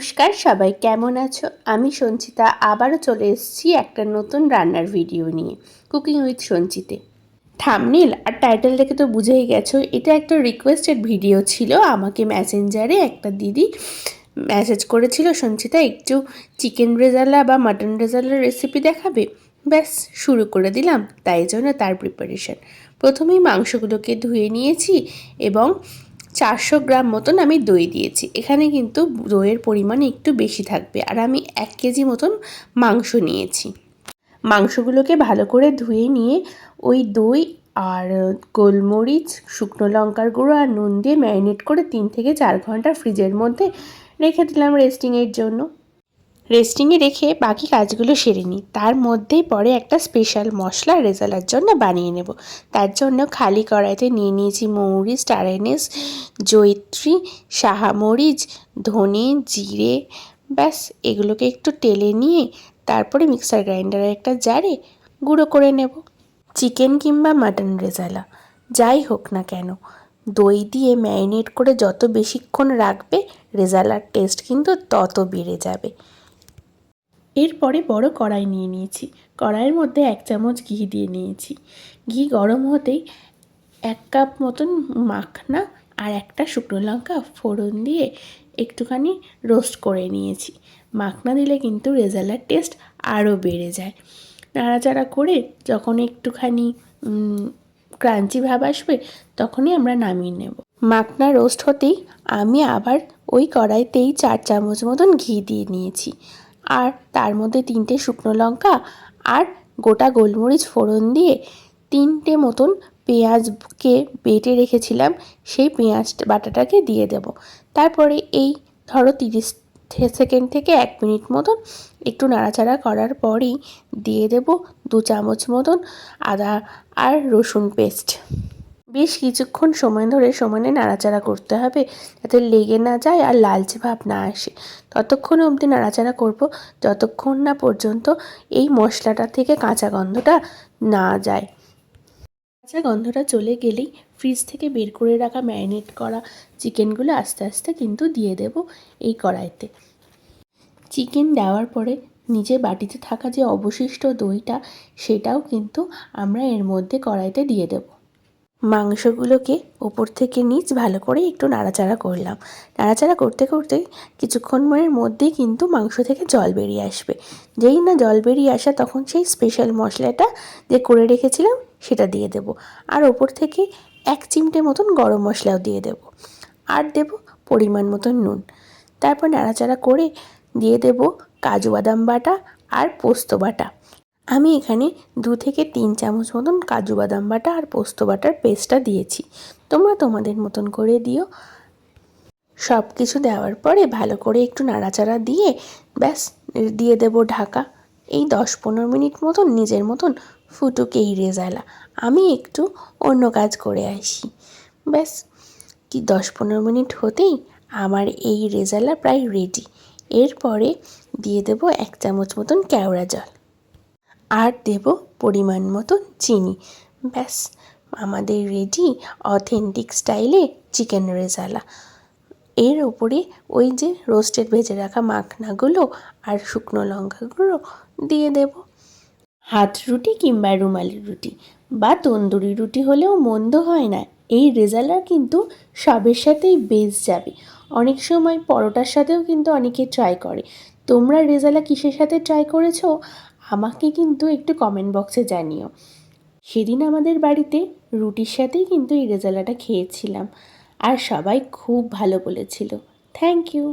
নমস্কার, সবাই কেমন আছো? আমি সঞ্চিতা, আবারও চলে এসেছি একটা নতুন রান্নার ভিডিও নিয়ে কুকিং উইথ সঞ্চিতে। থামনিল আর টাইটেল দেখে তো বুঝেই গেছো, এটা একটা রিকোয়েস্টেড ভিডিও ছিল, আমাকে মেসেঞ্জারে একটা দিদি মেসেজ করেছিল, সঞ্চিতা, একটু চিকেন রেজালা বা মাটন রেজালার রেসিপি দেখাবে? ব্যাস, শুরু করে দিলাম, তাই জন্য তার প্রিপারেশন প্রথমেই মাংসগুলোকে ধুয়ে নিয়েছি এবং চারশো গ্রাম মতন আমি দই দিয়েছি। এখানে কিন্তু দইয়ের পরিমাণ একটু বেশি থাকবে। আর আমি এক কেজি মতন মাংস নিয়েছি। মাংসগুলোকে ভালো করে ধুয়ে নিয়ে ওই দই আর গোলমরিচ, শুকনো লঙ্কার গুঁড়ো আর নুন দিয়ে ম্যারিনেট করে তিন থেকে চার ঘণ্টা ফ্রিজের মধ্যে রেখে দিলাম রেস্টিংয়ের জন্য। রেস্টিংয়ে রেখে বাকি কাজগুলো সেরে নিই। তার মধ্যেই পরে একটা স্পেশাল মশলা রেজালার জন্য বানিয়ে নেব। তার জন্য খালি কড়াইতে নিয়ে নিয়েছি মৌরি স্টারেনিস জৈত্রী সাহামরিচ, ধনে, জিরে, ব্যাস এগুলোকে একটু টেলে নিয়ে তারপরে মিক্সার গ্রাইন্ডারের একটা জারে গুঁড়ো করে নেব। চিকেন কিংবা মাটন রেজালা, যাই হোক না কেন, দই দিয়ে ম্যারিনেট করে যত বেশিক্ষণ রাখবে, রেজালার টেস্ট কিন্তু তত বেড়ে যাবে। এরপরে বড় কড়াই নিয়ে নিয়েছি। কড়াইয়ের মধ্যে এক চামচ ঘি দিয়ে নিয়েছি। ঘি গরম হতেই এক কাপ মতন মাখনা আর একটা শুকনো লঙ্কা ফোড়ন দিয়ে একটুখানি রোস্ট করে নিয়েছি। মাখনা দিলে কিন্তু রেজালার টেস্ট আরও বেড়ে যায়। নাড়াচাড়া করে যখন একটুখানি ক্রাঞ্চি ভাব আসবে তখনই আমরা নামিয়ে নেব। মাখনা রোস্ট হতেই আমি আবার ওই কড়াইতেই চার চামচ মতন ঘি দিয়ে নিয়েছি। আর তার মধ্যে তিনটে শুকনো লঙ্কা আর গোটা গোলমরিচ ফোড়ন দিয়ে তিনটে মতন পেঁয়াজকে বেটে রেখেছিলাম, সেই পেঁয়াজ বাটাটাকে দিয়ে দেব। তারপরে এই ধরো তিরিশ সেকেন্ড থেকে এক মিনিট মতন একটু নাড়াচাড়া করার পরেই দিয়ে দেব দু চামচ মতন আদা আর রসুন পেস্ট। বেশ কিছুক্ষণ সময় ধরে সমানে নাড়াচাড়া করতে হবে যাতে লেগে না যায় আর লালচে ভাব না আসে। ততক্ষণ অবধি নাড়াচাড়া করব যতক্ষণ না পর্যন্ত এই মশলাটা থেকে কাঁচা গন্ধটা না যায়। কাঁচা গন্ধটা চলে গেলেই ফ্রিজ থেকে বের করে রাখা ম্যারিনেট করা চিকেনগুলো আস্তে আস্তে কিন্তু দিয়ে দেব এই কড়াইতে। চিকেন দেওয়ার পরে নিজে বাটিতে থাকা যে অবশিষ্ট দইটা সেটাও কিন্তু আমরা এর মধ্যে কড়াইতে দিয়ে দেবো। মাংসগুলোকে ওপর থেকে নিচ ভালো করে একটু নাড়াচাড়া করলাম। নাড়াচাড়া করতে করতে কিছুক্ষণের মধ্যেই কিন্তু মাংস থেকে জল বেরিয়ে আসবে। যেই না জল বেরিয়ে আসা তখন সেই স্পেশাল মশলাটা যে করে রেখেছিলাম সেটা দিয়ে দেব। আর ওপর থেকে এক চিমটে মতন গরম মশলাও দিয়ে দেব। আর দেব পরিমাণ মতন নুন। তারপর নাড়াচাড়া করে দিয়ে দেব কাজু বাদাম বাটা আর পোস্ত বাটা। আমি এখানে দু থেকে তিন চামচ মতন কাজু বাদাম বাটা আর পোস্ত বাটার পেস্টটা দিয়েছি। তোমরা তোমাদের মতন করে দিও। সব কিছু দেওয়ার পরে ভালো করে একটু নাড়াচাড়া দিয়ে ব্যাস, দিয়ে দেব ঢাকা। এই দশ পনেরো মিনিট মতন নিজের মতন ফুটুকে এই রেজালা। আমি একটু অন্য কাজ করে আসি। ব্যাস, কি দশ পনেরো মিনিট হতেই আমার এই রেজালা প্রায় রেডি এরপরে দিয়ে দেব এক চামচ মতন কেওড়া জল। আর দেব পরিমাণ মতো চিনি। ব্যাস, আমাদের রেডি অথেন্টিক স্টাইলে চিকেন রেজালা এর ওপরে ওই যে রোস্টেড ভেজে রাখা মাখনাগুলো আর শুকনো লঙ্কাগুলো দিয়ে দেব। হাত রুটি কিংবা রুমালি রুটি বা তন্দুরি রুটি হলেও মন্দ হয় না। এই রেজালা কিন্তু সবের সাথেই বেশ যাবে। অনেক সময় পরোটার সাথেও কিন্তু অনেকে ট্রাই করে। তোমরা রেজালা কিসের সাথে ট্রাই করেছ? আমাকে কিন্তু একটু কমেন্ট বক্সে জানিও। সেদিন আমাদের বাড়িতে রুটির সাথেই কিন্তু এই রেজালাটা খেয়েছিলাম। আর সবাই খুব ভালো বলেছিল। Thank you